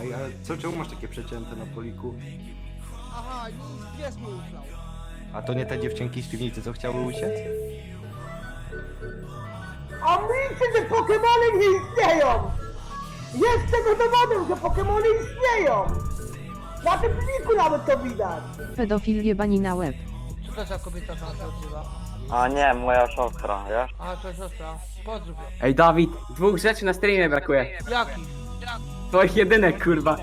Ej, ale co, czemu masz takie przecięte na poliku? Aha, i pies mi uznał. A to nie te dziewczynki z piwnicy, co chciały uciec? A myślę, że Pokemony nie istnieją! Jest tego dowodem, że Pokemony istnieją! Na tym pliku nawet to widać! Pedofil jebani na łeb. Co to za kobieta tam się odzywa? A nie, moja siostra, wiesz? A, to siostra. Pozdrów ją. Ej Dawid, dwóch rzeczy na streamie brakuje. Jaki? Twoich jedynek kurwa.